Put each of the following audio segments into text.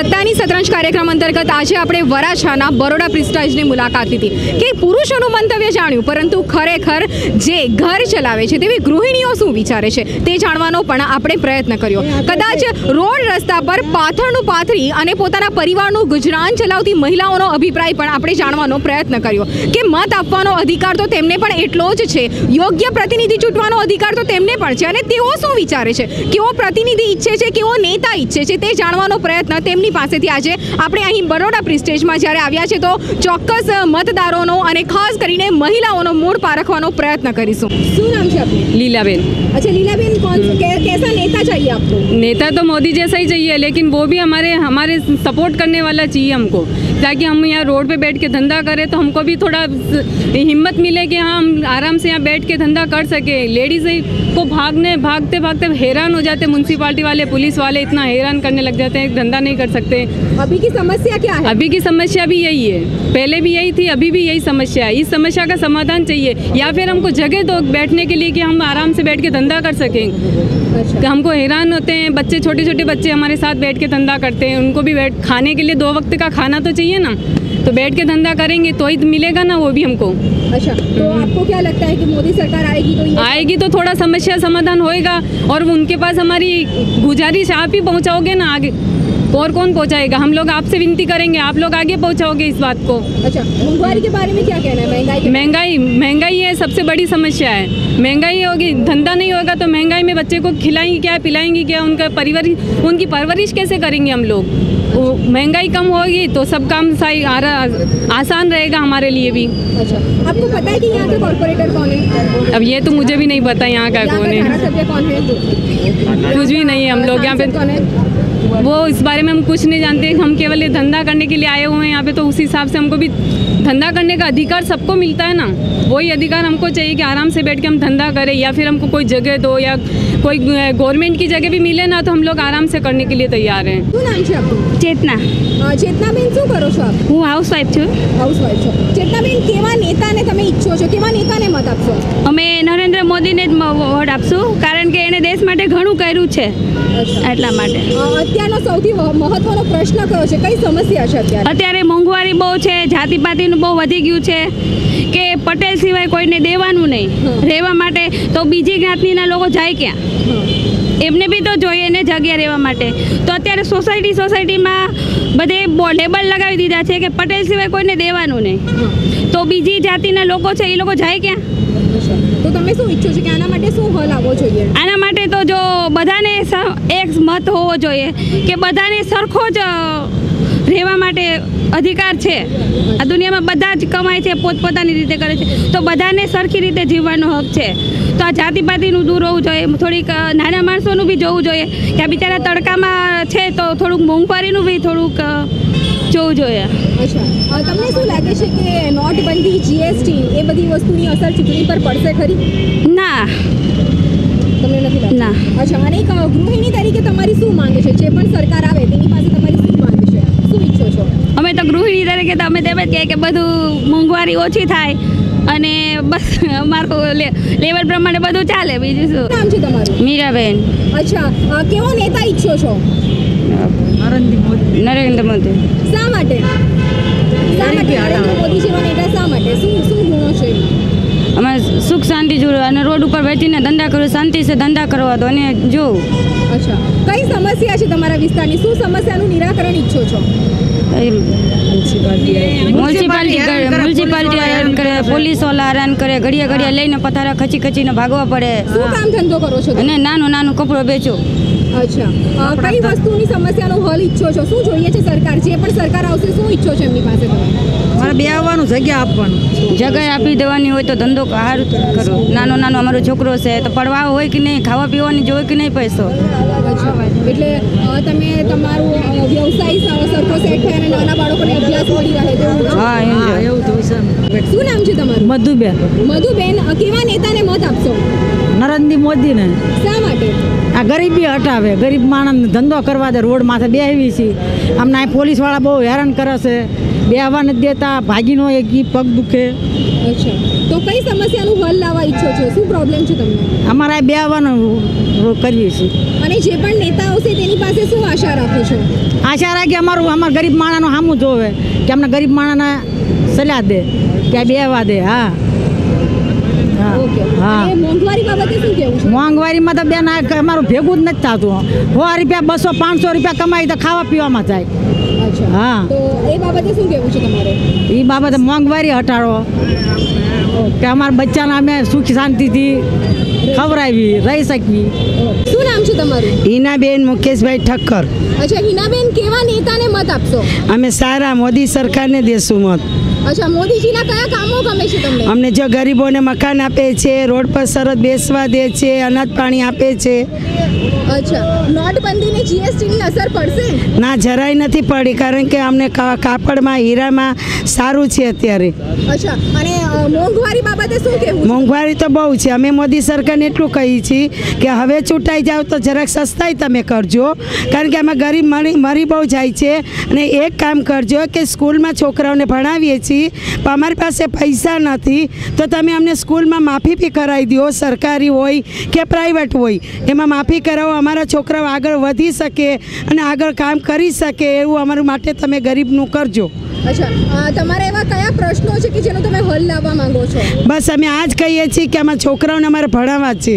સત્તાની સતરંજ કાર્યક્રમ અંતર્ગત આજે આપણે વરાછાના બરોડા પ્રિસ્ટાઇજની મુલાકાત લીધી કે પુરુષોનું મંતવ્ય જાણ્યું, પરંતુ ખરેખર જે ઘર ચલાવે છે તેવી ગૃહિણીઓ શું વિચારે છે તે જાણવાનો પણ આપણે પ્રયત્ન કર્યો. કદાચ રોડ રસ્તા પર પાથરનું પાથરી અને પોતાના પરિવારનું ગુજરાન ચલાવતી મહિલાઓનો અભિપ્રાય પણ આપણે જાણવાનો પ્રયત્ન કર્યો કે મત આપવાનો અધિકાર તો તેમને પણ એટલો જ છે. યોગ્ય પ્રતિનિધિ ચૂંટવાનો અધિકાર તો તેમને પણ છે. અને તેઓ શું વિચારે છે? કેવો પ્રતિનિધિ ઈચ્છે છે? કેવો નેતા ઈચ્છે છે? તે જાણવાનો પ્રયત્ન તેમની પાસેથી આજે આપણે અહીં બરોડા પ્રિસ્ટેજમાં જ્યારે આવ્યા છે તો ચોક્કસ મતદારોનો અને ખાસ કરીને મહિલાઓનો મૂળ પારખવાનો પ્રયત્ન કરીશું શું નામ છે આપનું लीलाबेन अच्छा लीलाबेन कौन कैसा नेता चाहिए आपको नेता तो मोदी जैसा ही चाहिए लेकिन वो भी हमारे हमारे सपोर्ट करने वाला चाहिए हमको ताकि हम यहाँ रोड पे बैठ के धंधा करें तो हमको भी थोड़ा हिम्मत मिले कि हाँ हम आराम से यहाँ बैठ के धंधा कर सके। लेडीज़ को भागने भागते भागते हैरान हो जाते म्यूनसिपाली वाले पुलिस वाले इतना हैरान करने लग जाते हैं धंधा नहीं कर सकते। अभी की समस्या क्या है? अभी की समस्या भी यही है। पहले भी यही थी अभी भी यही समस्या है। इस समस्या का समाधान चाहिए। या फिर हमको जगह दो बैठने के लिए कि हम आराम से बैठ के धंधा कर सकें। अच्छा। हमको हैरान होते हैं बच्चे छोटे छोटे बच्चे हमारे साथ बैठ के धंधा करते हैं। उनको भी बैठ खाने के लिए दो वक्त का खाना तो चाहिए। ना तो बैठ के धंधा करेंगे तो ही मिलेगा ना वो भी हमको। अच्छा तो आपको क्या लगता है कि मोदी सरकार आएगी तो ये आएगी तो थोड़ा समस्या समाधान होएगा और उनके पास हमारी गुजारिश आप ही पहुँचाओगे ना आगे। और कौन पहुंचाएगा? हम लोग आपसे विनती करेंगे आप लोग आगे पहुंचाओगे इस बात को। अच्छा के बारे में क्या कहना है? महँगाई महँगाई महँगाई है सबसे बड़ी समस्या है। महँगाई होगी धंधा नहीं होगा तो महँगाई में बच्चे को खिलाएँगे क्या पिलाएँगे क्या? उनका परिवार उनकी परवरिश कैसे करेंगे हम लोग? महँगाई कम होगी तो सब काम सही आ रहा- आसान रहेगा हमारे लिए भी। अच्छा आपको पता है कि यहाँ के कॉर्पोरेटर कौन है? अब ये तो मुझे भी नहीं पता यहाँ का कौन है। कुछ भी नहीं है हम लोग यहाँ पे वो इस बारे में हम कुछ नहीं जानते हम केवल ये धंधा करने के लिए आए हुए हैं यहाँ पे तो उस हिसाब से हमको भी धंधा करने का अधिकार सबको मिलता है ना वही अधिकार हमको चाहिए कि आराम से बैठ के हम धंधा करें या फिर हमको कोई जगह दो या कोई गवर्नमेंट की जगह भी मिले ना तो हम लोग आराम से करने के लिए तैयार हैं શું નામ છે આપનું ચેતના અ, ચેતનાબેન શું કરો છો આપ હું હાઉસવાઈફ છું હાઉસવાઈફ છો ચેતનાબેન કેવા નેતાને તમે ઈચ્છો છો? કેવા નેતાને મત આપશો? અમે નરેન્દ્ર મોદીને જ વોટ આપશું કારણ કે એણે દેશ માટે ઘણું કર્યું છે એટલા માટે. અત્યારનો સૌથી મહત્વનો પ્રશ્ન કયો છે? કઈ સમસ્યા છે અત્યારે? અત્યારે મોંઘવારી બહુ છે જાતિપાતિનું બહુ વધી ગયું છે કે પટેલ સિવાય કોઈને દેવાનું નહીં. રહેવા માટે તો બીજી જ્ઞાતિના લોકો જાય ક્યાં? એમને બી તો જોઈએ ને જગ્યા રહેવા માટે. તો અત્યારે સોસાયટી સોસાયટીમાં બધે લેબલ લગાવી દીધા છે કે પટેલ સિવાય કોઈને દેવાનું નહીં. તો બીજી જાતિના લોકો છે એ લોકો જાય ક્યાં? તો તમે શું ઈચ્છો છો કે આના માટે શું હલ આવવો જોઈએ? આના માટે તો જો બધાને એક મત હોવો જોઈએ કે બધાને સરખો જ રહેવા માટે અધિકાર છે. આ દુનિયામાં બધા જ કમાય છે પોતપોતાની રીતે કરે છે. તો બધાને સરખી રીતે જીવવાનો હક છે. તો આ જાતિપાતિનું દૂર હોવું જોઈએ થોડીક નાના માણસોનું બી જોવું જોઈએ કે આ બિચારા તડકામાં છે તો થોડુંક મોંઘવારીનું બી થોડુંક જોવું જોઈએ. અચ્છા. તમને શું લાગે છે કે નોટબંધી જીએસટી એ બધી વસ્તુની અસર ચૂંટણી પર પડશે ખરી? ના. તમને નથી ના. અચ્છા અને એક ગૃહિણી તરીકે તમારી શું માંગ છે? જે પણ સરકાર આવે તેની પાસે તમારી શું માંગ છે શું ઈચ્છો છો અમે તો ગૃહિણી તરીકે તો અમે તેમ જ કહીએ કે બધું મોંઘવારી ઓછી થાય અને બસ અમારું લેવલ પ્રમાણે બધું ચાલે. બીજું શું? નામ છે તમારું? મીરાબેન. અચ્છા કેવો નેતા ઈચ્છો છો? નરેન્દ્ર મોદી. શા માટે? શા માટે નરેન્દ્ર મોદી જેવા નેતા શા માટે? શું શું ગુણો છે? અમે સુખ શાંતિ જોડો અને રોડ ઉપર બેસીને ધંધા કરો શાંતિ છે ધંધા કરવા દો અને જોઉં અચ્છા. કઈ સમસ્યા છે તમારા વિસ્તારની? શું સમસ્યાનું નિરાકરણ ઈચ્છો છો? મ્યુનિસિપાલિટી કરે પોલીસવાળા હેરાન કરે ઘડિયા ઘડિયા લઈને પથારા ખચી ખચીને ભાગવા પડે. શું કામ ધંધો કરો છો? અને નાનું નાનું કપડો બેચો અચ્છા. કઈ વસ્તુની સમસ્યાનો હલ ઈચ્છો છો? શું જોઈએ છે સરકાર? જે પણ સરકાર આવશે શું ઈચ્છો છો એમની પાસે તમે? મારે બે આવવાનું જગ્યા આપવાનું. જગ્યાએ આપી દેવાની હોય તો ધંધો સારું કરો. નાનો નાનો અમારો છોકરો છે તો પડવા હોય કે નહીં ખાવા પીવાની જોઈએ કે નહીં પૈસો? એટલે તમે તમારું વ્યવસાય સરખો સેટ થાય અને નાના બાળકોને અભ્યાસ મળી રહે હા એવું તો છે શું નામ છે તમારું? મધુબેન. મધુબેન કેવા નેતાને મત આપશો? નરેન્દ્ર મોદીને. શા માટે? આ ગરીબી હટાવે. ગરીબ માણસને ધંધો કરવા દે. રોડ માથે બેહવી છે. અમને આ પોલીસવાળા બહુ હેરાન કરે છે. બેહવા નથી દેતા ભાગીનો એક ઈ પગ દુખે. અચ્છા. તો કઈ સમસ્યાનું હલ લાવવા ઈચ્છો છો? શું પ્રોબ્લેમ છે તમને? અમારે આ બે આવવાનું કરીએ છીએ. અને જે પણ નેતા આવશે તેની પાસે શું આશા રાખો છો? આશા રાખી અમારું અમારા ગરીબ માણાનું સામું જોવે કે અમને ગરીબ માણાને સલાહ દે કે બે આવવા દે હા હા ઓકે હા અને મોંઘવારી બાબતે શું કહેવું છે મોંઘવારીમાં તો બેન અમારું ભેગું જ નથી થતું સો રૂપિયા બસો પાંચસો રૂપિયા કમાઈ તો ખાવા પીવામાં જાય હા. એ બાબતે શું કહેવું છે તમારે? એ બાબતે મોંઘવારી હટાડો. કે અમારા બચ્ચાને અમે સુખ શાંતિથી ખવડાવી રહી શકવી. શું નામ છે તમારું? હિનાબેન મુકેશભાઈ ઠક્કર. અચ્છા હિનાબેન કેવા નેતાને મત આપશો? અમે સારા મોદી સરકારને દેશું મત. અચ્છા મોદીજીના કયા કામો ગમે છે તમને? અમને જો ગરીબોને મકાન આપે છે રોડ પર સરસ બેસવા દે છે અનાજ પાણી આપે છે. અચ્છા નોટબંધીની જીએસટીની અસર પડશે? ના જરાય નથી પડી કારણ કે અમને કાપડમાં હીરામાં સારું છે અત્યારે. અચ્છા અને મોંઘવારી બાબતે શું કહેવું મોંઘવારી તો બહુ છે. અમે મોદી સરકારને એટલું કહીએ છીએ કે હવે ચૂંટાઈ જાઓ તો જરાક સસ્તાઈ તમે કરજો. કારણ કે અમે ગરીબ મરી મરી બહુ જાય છે. અને એક કામ કરજો કે સ્કૂલમાં છોકરાઓને ભણાવીએ છીએ પણ અમારી પાસે પૈસા નથી તો તમે અમને સ્કૂલમાં માફી બી કરાવી દો સરકારી હોય કે પ્રાઇવેટ હોય. એમાં માફી કરાવો અમારા છોકરાઓ આગળ વધી શકે અને આગળ કામ કરી શકે એવું અમારું માટે તમે ગરીબનું કરજો. અચ્છા તમારા એવા કયા પ્રશ્નો છે કે જેનો તમે હલ લાવવા માંગો છો? બસ અમે આ જ કહીએ છીએ કે અમારા છોકરાઓને અમારે ભણાવવા છે.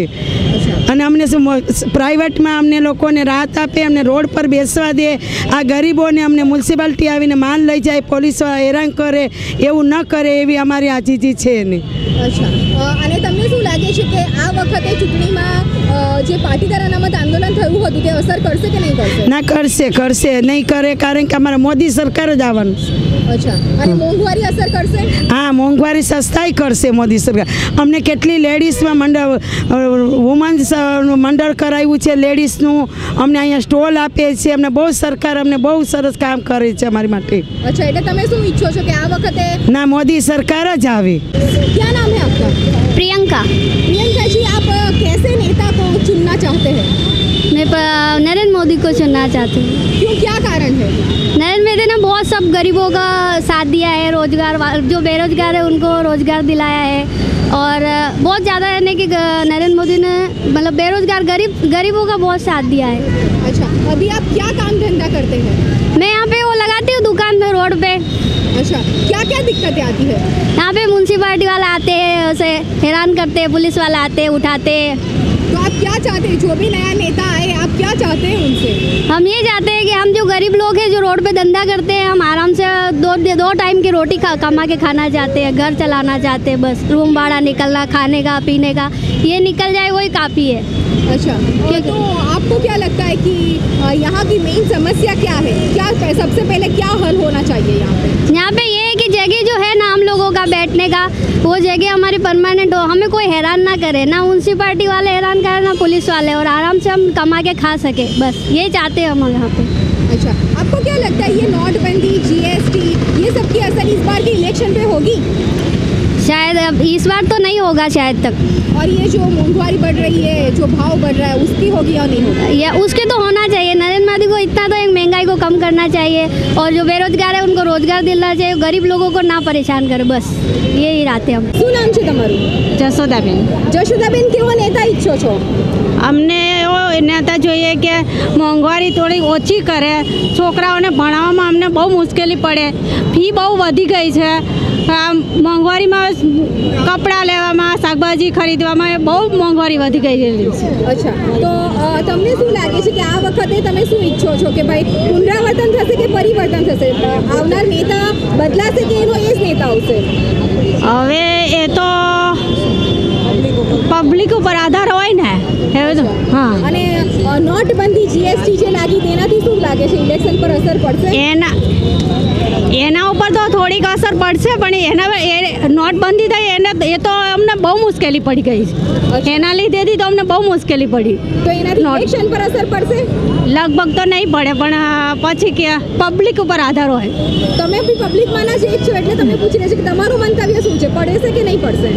અને અમને શું પ્રાઇવેટમાં અમને લોકોને રાહત આપે, અમને રોડ પર બેસવા દે. આ ગરીબોને અમને મ્યુનિસિપાલિટી આવીને માન લઈ જાય, પોલીસવાળા હેરાન કરે, એવું ન કરે એવી અમારી આજીજી છે એની. અચ્છા. અને તમને શું લાગે છે કે આ વખતે ચૂંટણીમાં જે પાટીદાર અનામત આંદોલન થયું હતું તે અસર કરશે કે નહીં કરશે? ના કરશે કરશે. નહીં કરે કારણ કે અમારે મોદી સરકાર જ આવવાનું અચ્છા. અને મોંઘવારી અસર કરશે? હા મોંઘવારી સસ્તાય કરશે મોદી સરકાર. અમને કેટલી લેડીઝમાં મંડળ વુમન્સ મંડળ કરાવ્યું છે લેડીઝનું. અમને અહીંયા સ્ટોલ આપે છે. અમને બહુ સરકાર અમને બહુ સરસ કામ કરે છે અમારી માટે. અચ્છા એટલે તમે શું ઈચ્છો છો કે આ વખતે ના મોદી સરકાર જ આવે. ક્યાં નામ પ્રિયંકા. પ્રિયંકાજી આપ કેસે નેતા चुनना चाहते हैं? मैं नरेंद्र मोदी को चुनना चाहती हूँ। क्यों? क्या कारण है? नरेंद्र मोदी ने बहुत सब गरीबों का साथ दिया है रोज़गार जो बेरोजगार है उनको रोज़गार दिलाया है। और बहुत ज़्यादा यानी कि नरेंद्र मोदी ने मतलब बेरोजगार गरीब गरीबों का बहुत साथ दिया है। अच्छा अभी आप क्या काम धंधा करते हैं? मैं यहाँ पे वो लगाती हूँ दुकान पे रोड पे। अच्छा क्या क्या दिक्कतें आती है? यहाँ पे म्यूनसिपालिटी वाले आते हैं उसे हैरान करते हैं पुलिस वाले आते हैं उठाते हैं। आप क्या चाहते हैं? जो भी नया नेता आए, आप क्या चाहते हैं उनसे? हम ये चाहते हैं कि हम जो गरीब लोग हैं, जो रोड पे धंधा करते हैं, हम आराम से दो दो टाइम की रोटी खा, कमा के खाना चाहते हैं, घर चलाना चाहते हैं, बस, रूम भाड़ा निकलना, खाने का, पीने का, ये निकल जाए, वही काफ़ी है। अच्छा अ, तो आपको क्या लगता है कि यहाँ की मेन समस्या क्या है? क्या सबसे पहले क्या हल होना चाहिए यहाँ पे? यहाँ पे ये है कि जगह जो है ना हम लोगों का बैठने का वो जगह हमारी परमानेंट हो। हमें कोई हैरान ना करे ना म्यूनसिपालिटी वाले हैरान करे ना पुलिस वाले और आराम से हम कमा के खा सके बस। ये चाहते हैं हम यहाँ पे। अच्छा आपको क्या लगता है ये नोटबंदी जीएसटी ये सब की असर इस बार के इलेक्शन पे होगी? इस बार तो नहीं होगा शायद तक और ये जो महंगाई बढ़ रही है जो भाव बढ़ रहा है उसकी होगी या नहीं होगी या उसके तो होना चाहिए नरेंद्र मोदी को इतना तो एक महंगाई को कम करना चाहिए और जो बेरोजगार है उनको रोजगार दिलाना चाहिए गरीब लोगों को ना परेशान करे बस यही रहते हम શું નામ છે તમારું જશોદાબેન જશોદાબેન કેવો નેતા ઈચ્છો છો અમને એવો નેતા જોઈએ કે મોંઘવારી થોડી ઓછી કરે છોકરાઓને ભણાવવામાં અમને બહુ મુશ્કેલી પડે ફી બહુ વધી ગઈ છે આ મોંઘવારીમાં કપડાં લેવામાં શાકભાજી ખરીદવામાં એ બહુ મોંઘવારી વધી ગયેલી છે અચ્છા તો અ, તમને શું લાગે છે કે આ વખતે તમે શું ઈચ્છો છો કે ભાઈ પુનરાવર્તન થશે કે પરિવર્તન થશે? આવનાર નેતા બદલાશે કે એનો એ જ નેતા આવશે? હવે એ તો પબ્લિક ઉપર આધાર હોય ને હા. અને નોટબંધી જીએસટી જે લાગી તેનાથી શું લાગે છે? ઇલેક્શન પર અસર પડશે? એના એના ઉપર તો થોડીક અસર પડશે પણ એના એ નોટબંધી થઈ એને એ તો અમને બહુ મુશ્કેલી પડી ગઈ છે. એના લીધેથી તો અમને બહુ મુશ્કેલી પડી. તો નોટ- ઇલેક્શન પર અસર પડશે? લગભગ તો નહીં પડે પણ પછી કે પબ્લિક ઉપર આધાર હોય. તમે બી પબ્લિકમાંના જ એક છો એટલે તમે પૂછી રહ્યા છો કે તમારું મંતવ્ય શું છે? પડે છે કે નહીં પડશે?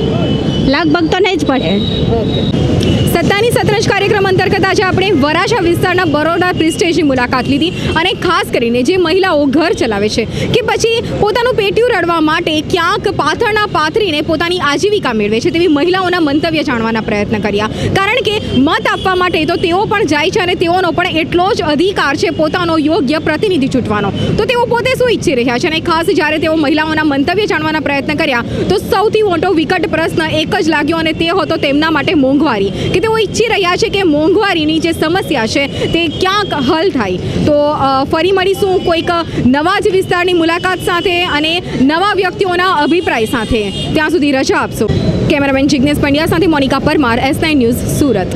લગભગ તો નહીં જ પડે. સત્તાની સતરંજ કાર્યક્રમ અંતર્ગત આજે આપણે વરાછા વિસ્તારના બરોડા પ્રિસ્ટેજની મુલાકાત લીધી અને ખાસ કરીને જે મહિલાઓ ઘર ચલાવે છે કે પછી પોતાનું પેટ્યું રડવા માટે ક્યાંક પાથરના પાથરીને પોતાની આજીવિકા મેળવે છે તેવી મહિલાઓના મંતવ્ય જાણવાના પ્રયત્ન કર્યા. કારણ કે મત આપવા માટે તો તેઓ પણ જાય છે અને તેઓનો પણ એટલો જ અધિકાર છે પોતાનો યોગ્ય પ્રતિનિધિ ચૂંટવાનો. તો તેઓ પોતે શું ઈચ્છી રહ્યા છે અને ખાસ જ્યારે તેઓ મહિલાઓના મંતવ્ય જાણવાના પ્રયત્ન કર્યા તો સૌથી મોટો વિકટ પ્રશ્ન એક જ લાગ્યો અને તે હતો તેમના માટે મોંઘવારી. કે તેઓ ઈચ્છી રહ્યા છે કે મોંઘવારીની જે સમસ્યા છે તે ક્યાંક હલ થાય. તો ફરી મળીશું કોઈક નવા જ વિસ્તારની મુલાકાત સાથે અને નવા વ્યક્તિઓના અભિપ્રાય સાથે. ત્યાં સુધી રજા આપશો. કેમેરામેન જિજ્ઞેશ પંડ્યા સાથે મોનિકા પરમાર, એસ ન્યૂઝ, સુરત.